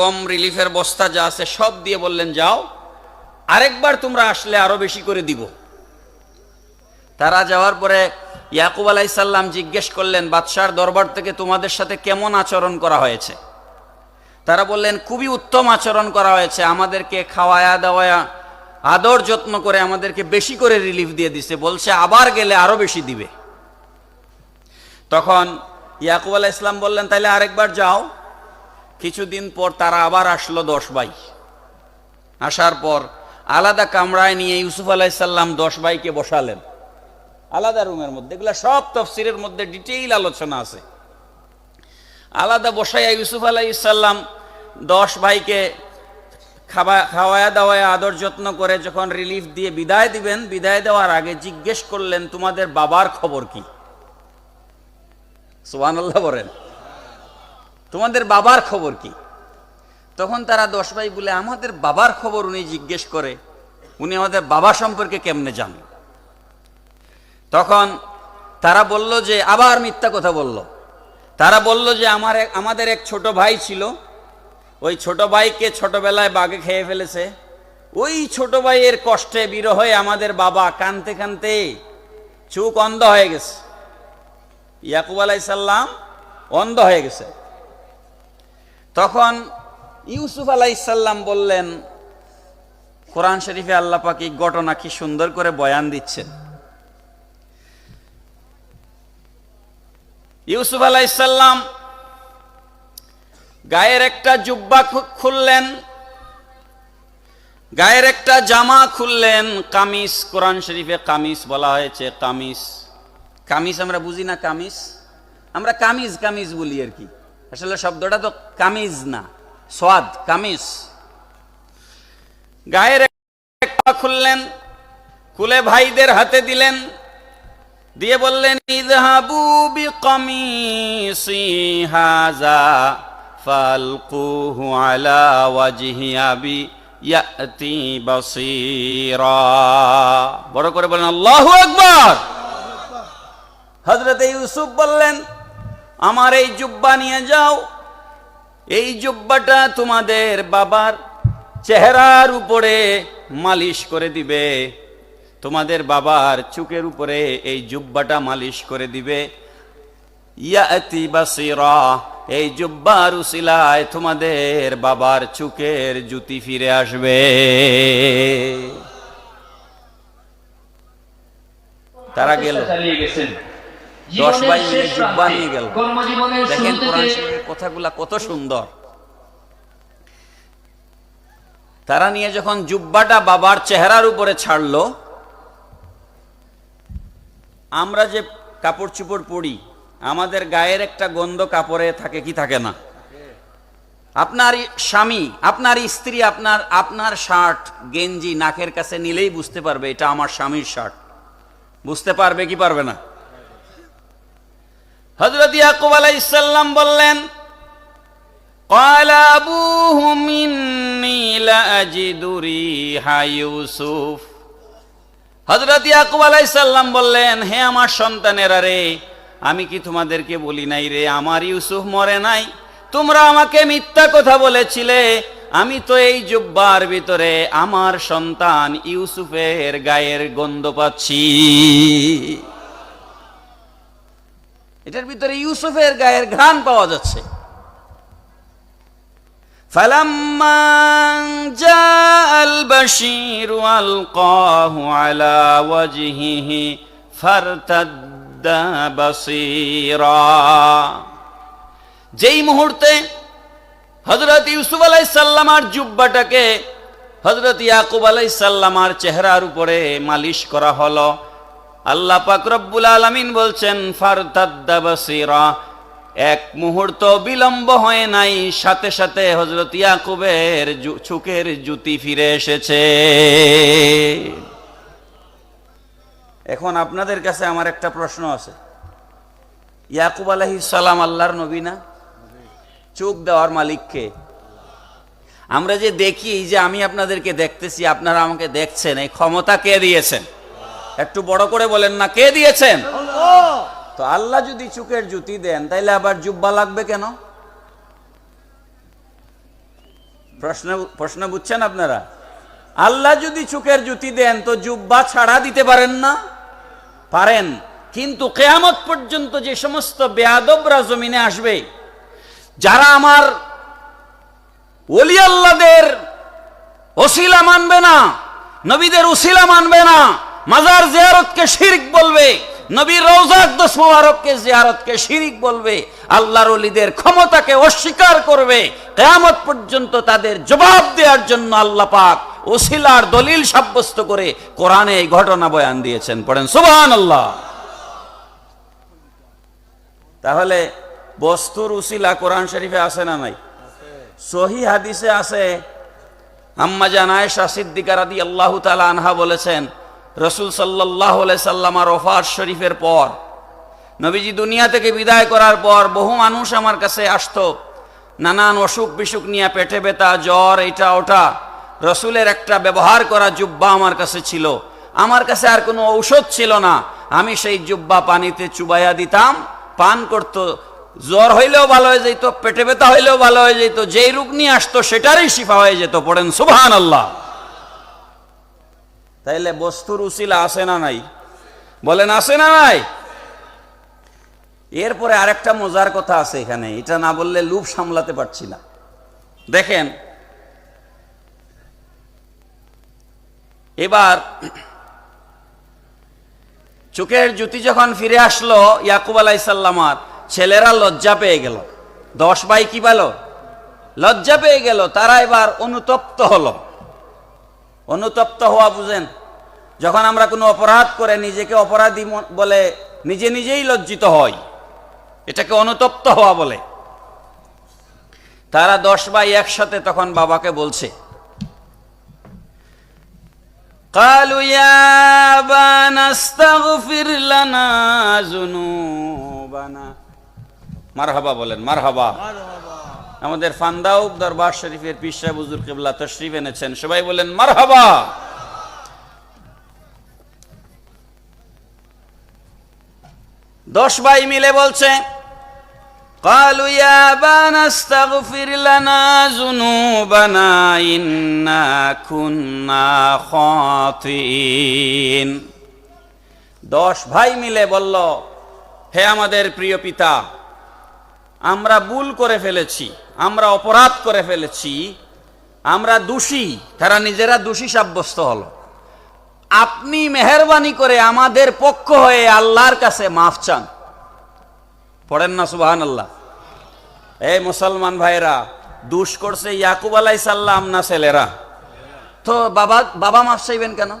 গম রিলিফের বস্তা যা আছে সব দিয়ে বললেন, যাও, আরেকবার তোমরা আসলে আরও বেশি করে দিব। তারা যাওয়ার পরে ইয়াকুব আলাইসাল্লাম জিজ্ঞেস করলেন, বাদশার দরবার থেকে তোমাদের সাথে কেমন আচরণ করা হয়েছে? তারা বললেন, খুবই উত্তম আচরণ করা হয়েছে। আমাদেরকে খাওয়ায়া দাওয়ায়া, আদর যত্ন করে আমাদেরকে বেশি করে রিলিফ দিয়ে দিছে। বলছে, আবার গেলে আরও বেশি দিবে। তখন ইয়াকুব আলাহ ইসলাম বললেন তাহলে আরেকবার যাও। কিছুদিন পর তারা আবার আসলো দশ ভাই। আসার পর আলাদা কামরায় নিয়ে ইউসুফ আলাইসাল্লাম দশ ভাইকে বসালেন। আলাদা রুমের মধ্যে। এগুলা সব তফসিরের মধ্যে ডিটেইল আলোচনা আছে। আলাদা বসাইয়া ইউসুফ আলাইসাল্লাম দশ ভাইকে খাওয়া খাওয়ায়া দাওয়ায় আদর যত্ন করে যখন রিলিফ দিয়ে বিদায় দিবেন, বিদায় দেওয়ার আগে জিজ্ঞেস করলেন, তোমাদের বাবার খবর কি? সোহান আল্লাহ বলেন। তোমাদের বাবার খবর কি? তখন তারা দশ ভাই বলে, আমাদের বাবার খবর উনি জিজ্ঞেস করে, উনি আমাদের বাবা সম্পর্কে কেমনে জানেন? তখন তারা বলল যে, আবার মিথ্যা কথা বলল। তারা বলল যে, আমার আমাদের এক ছোট ভাই ছিল। ওই ছোট ভাইকে ছোটবেলায় বাঘে খেয়ে ফেলেছে। ওই ছোট ভাইয়ের কষ্টে বিরহ আমাদের বাবা কানতে কানতে চুক অন্ধ হয়ে গেছে। ইয়াকুব আলাইসাল্লাম অন্ধ হয়ে গেছে। তখন ইউসুফ আলাইসাল্লাম বললেন, কোরআন শরীফে আল্লাহ পাক ঘটনা কি সুন্দর করে বয়ান দিচ্ছেন? ইউসুফ আলাইসাল্লাম গায়ের একটা জুব্বা খুললেন, গায়ের একটা জামা খুললেন, কামিজ, কোরআন শরীফে কামিজ বলা হয়েছে, কামিজ। কামিজ আমরা বুঝি না কামিজ? আমরা কামিজ কামিজ বলি আর কি। আসলে শব্দটা তো কামিজ না, সোয়াদ, কামিজ। গায়ের খুললেন, খুলে ভাইদের হাতে দিলেন, দিয়ে বললেন ইদহাবু বিকামিসি হাযা, ফালকুহু আলা ওয়াজহি আবি ইয়াতি বাসীরা। বড় করে বলেন, আল্লাহু আকবার। হযরত ইউসুফ বললেন আমার এই জুব্বা নিয়ে যাও। এই জুব্বাটা তোমাদের বাবার চেহারার উপরে মালিশ করে দিবে। তোমাদের বাবার চুকের উপরে এই জুব্বাটা মালিশ করে দিবে। এই জুব্বার উসিলায় তোমাদের বাবার চুকের জুতি ফিরে আসবে। তারা গেল। চালিয়ে গেছেন। দশ ভাই মিলে শেষ জুব্বা নিয়ে গেল। দেখেন কোরআন শরীফের কথাগুলা কত সুন্দর। তারা নিয়ে যখন জুব্বাটা বাবার চেহারার উপরে ছাড়লো আমরা যে কাপড় চুপড় পরি আমাদের গায়ের একটা গন্ধ কাপড়ে থাকে কি থাকে না? আপনার স্বামী আপনার স্ত্রী আপনার আপনার শার্ট গেঞ্জি নাকের কাছে নিলেই বুঝতে পারবে এটা আমার স্বামীর শার্ট। বুঝতে পারবে কি পারবে না? হজরত ইয়াকুব আলাইসাল্লাম বললেন قال أبوهم إني لأجد ريح يوسف হজরত ইয়াকুব আলাইসাল্লাম বললেন হে আমার সন্তানেরা রে আমি কি তোমাদেরকে বলি নাই রে আমার ইউসুফ মরে নাই তোমরা আমাকে মিথ্যা কথা বলেছিলে আমি তো এই জুব্বার ভিতরে আমার সন্তান ইউসুফের গায়ের গন্ধ পাচ্ছি এটার ভিতরে ইউসুফের গায়ের ঘ্রাণ পাওয়া যাচ্ছে فلما جاء البشير ألقاه على وجهه فارتد بصيرا যেই মুহূর্তে হজরত ইউসুফ আলাই সাল্লামার জুব্বাটাকে হজরত ইয়াকুব আলাই সাল্লামার চেহারার উপরে মালিশ করা হলো আল্লাহ পাক রব্বুল আলামিন বলছেন ফারতাদ্দা বাসীরা এক মুহূর্ত বিলম্ব হয় নাই, সাথে সাথে হজরত ইয়াকুবের চুকের জুতি ফিরে এসেছে। এখন আপনাদের কাছে আমার একটা প্রশ্ন আছে। ইয়াকুব আলাইহিস সালাম আল্লাহর নবী না? চোখ দেওয়ার মালিককে আমরা যে দেখি যে আমি আপনাদেরকে দেখতেছি, আপনারা আমাকে দেখছেন, এই ক্ষমতা কে দিয়েছেন? একটু বড় করে বলেন না, কে দিয়েছেন? তো আল্লাহ যদি চুকের জুতি দেন, তাইলে আবার জুব্বা লাগবে কেন? প্রশ্ন প্রশ্ন বুঝছেন আপনারা? আল্লাহ যদি চোখের জুতি দেন, তো জুব্বা ছাড়া দিতে পারেন না? পারেন। কিন্তু কেয়ামত পর্যন্ত যে সমস্ত বেয়াদবরা জমিনে আসবে, যারা আমার ওলি আল্লাহদের ওসিলা মানবে না, নবীদের উসিলা মানবে না মাজার জিয়ারতকে শিরিক বলবে, নবীর রৌজাকদস মোবারককে জিয়ারতকে শিরিক বলবে, আল্লাহর ওলিদের ক্ষমতাকে অস্বীকার করবে, কেয়ামত পর্যন্ত তাদের জবাব দেওয়ার জন্য আল্লাহ পাক ওসিলার দলিল সাব্যস্ত করে কোরআনে এই ঘটনা বয়ান দিয়েছেন। পড়েন সুবহান আল্লাহ তাহলে বস্তুর উসিলা কোরআন শরীফে আছে না নাই? সহি হাদিসে আছে, আম্মা জান আয়েশা সিদ্দিকা রাদি আল্লাহ তালা আনহা বলেছেন রসুল সাল্লাহ সাল্লামার ওফার শরীফের পর, নবীজি দুনিয়া থেকে বিদায় করার পর বহু মানুষ আমার কাছে আসতো, নানান অসুখ বিসুখ নিয়ে পেটে ব্যথা, জ্বর এটা ওটা। রসুলের একটা ব্যবহার করা জুব্বা আমার কাছে ছিল। আমার কাছে আর কোনো ঔষধ ছিল না। আমি সেই জুব্বা পানিতে চুবাইয়া দিতাম, পান করত। জ্বর হইলেও ভালো হয়ে যেত পেটে ব্যথা হইলেও ভালো হয়ে যেত যেই রোগ নিয়ে আসতো, সেটারই শিফা হয়ে যেত, পড়েন সুবহান আল্লাহ তাইলে বস্তুর উসিলা আছে না নাই? বলেন আছে না নাই? এরপরে আরেকটা মজার কথা আছে এখানে। এটা না বললে লুপ সামলাতে পারছি না। দেখেন, এবার চোখের জ্যোতি যখন ফিরে আসলো, ইয়াকুব আলাইসাল্লামার ছেলেরা লজ্জা পেয়ে গেল। দশ ভাই কি বলো? লজ্জা পেয়ে গেল, তারা এবার অনুতপ্ত হলো। অনুতপ্ত হওয়া বুঝেন যখন আমরা কোনো অপরাধ করে নিজেকে অপরাধী ম- বলে নিজে নিজেই লজ্জিত হই এটাকে অনুতপ্ত হওয়া বলে তারা দশ ভাই একসাথে তখন বাবাকে বলছে قالوا يا أبانا استغفر لنا ذنوبنا মারহাবা বলেন মারহাবা আমাদের ফান্দাউক দরবার শরীফের পিসা বুজুর কেবলা তশরিফ এনেছেন সবাই বলেন মারহাবা দশ ভাই মিলে বলছে قالوا يا أبانا استغفر لنا ذنوبنا إنا كنا خاطئين দশ ভাই মিলে বলল হে আমাদের প্রিয় পিতা আমরা ভুল করে ফেলেছি আমরা অপরাধ করে ফেলেছি, আমরা দোষী, তারা নিজেরা দোষী সাব্যস্ত হলো। আপনি মেহরবানি করে আমাদের পক্ষ হয়ে আল্লাহর কাছে মাফ চান। পড়েন না সুবাহান আল্লাহ এই মুসলমান ভাইরা দুষ করছে ইয়াকুব আলাই সাল্লাম না ছেলেরা? তো বাবা বাবা মাফ চাইবেন কেন?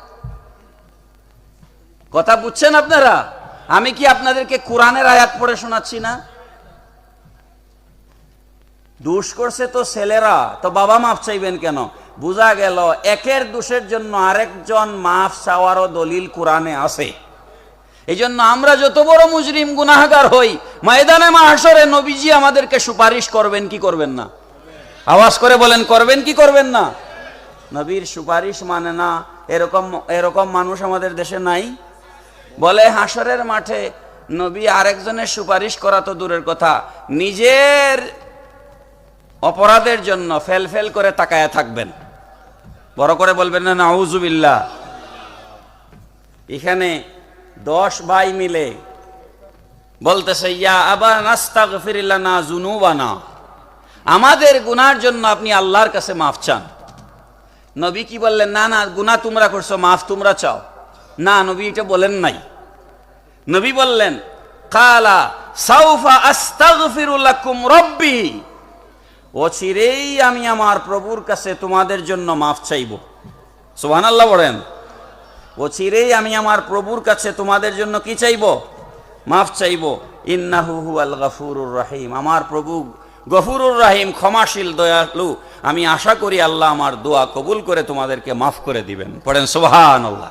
কথা বুঝছেন আপনারা? আমি কি আপনাদেরকে কোরআনের আয়াত পড়ে শোনাচ্ছি না? দুষ করছে তো ছেলেরা, তো বাবা মাফ চাইবেন কেন? বোঝা গেল, একের দোষের জন্য আরেকজন মাফ চাওয়ারও দলিল কোরআনে আছে। এই জন্য আমরা যত বড় মুজরিম, গুনাহগার হই, ময়দানে মাহাসরে নবীজি আমাদেরকে সুপারিশ করবেন, কি করবেন না? আওয়াজ করে বলেন, করবেন কি করবেন না? নবীর সুপারিশ মানে না, এরকম এরকম মানুষ আমাদের দেশে নাই। বলে হাসরের মাঠে নবী আরেকজনের সুপারিশ করা তো দূরের কথা। নিজের অপরাধের জন্য ফেল ফেল করে তাকায়া থাকবেন। বড় করে বলবেন, না নাউজুবিল্লাহ এখানে দশ ভাই মিলে বলতেছে, ইয়া আবার নাস্তা গফিরিল্লানা জুনুবানা আমাদের গুনার জন্য আপনি আল্লাহর কাছে মাফ চান। নবী কি বললেন, না না, গুনাহ তোমরা করছ, মাফ তোমরা চাও। না, নবী এটা বলেন নাই। নবী বললেন, কালা সাউফা আস্তাগফিরুল্লাকুম রব্বি। অচিরেই আমি আমার প্রভুর কাছে তোমাদের জন্য মাফ চাইব। সোহান আল্লাহ বলেন, অচিরেই আমি আমার প্রভুর কাছে তোমাদের জন্য কি চাইব? মাফ চাইব। ইন্নাহু হুয়াল গফুরুর রাহিম। আমার প্রভু গফুরুর রাহিম, ক্ষমাশীল, দয়ালু। আমি আশা করি আল্লাহ আমার দোয়া কবুল করে তোমাদেরকে মাফ করে দিবেন। পড়েন সোহান আল্লাহ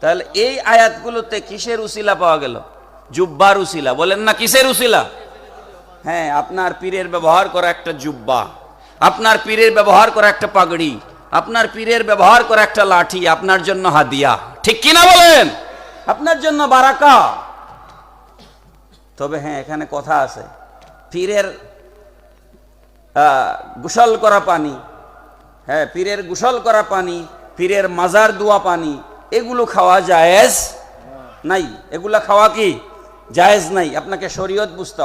তাহলে এই আয়াতগুলোতে কিসের উসিলা পাওয়া গেল? জুব্বার উসিলা। বলেন না কিসের উসিলা? হ্যাঁ আপনার পীরের ব্যবহার করা একটা জুব্বা, আপনার পীরের ব্যবহার করা একটা পাগড়ি, আপনার পীরের ব্যবহার করা একটা লাঠি, আপনার জন্য হাদিয়া। ঠিক কিনা বলেন? আপনার জন্য বারাকা। তবে হ্যাঁ এখানে কথা আছে। পীরের গোসল করা পানি হ্যাঁ পীরের গোসল করা পানি, পীরের মাজার দোয়া পানি, এগুলো খাওয়া জায়েজ? নাই। এগুলা খাওয়া কি? জায়েজ নাই। আপনাকে শরীয়ত বুঝতে।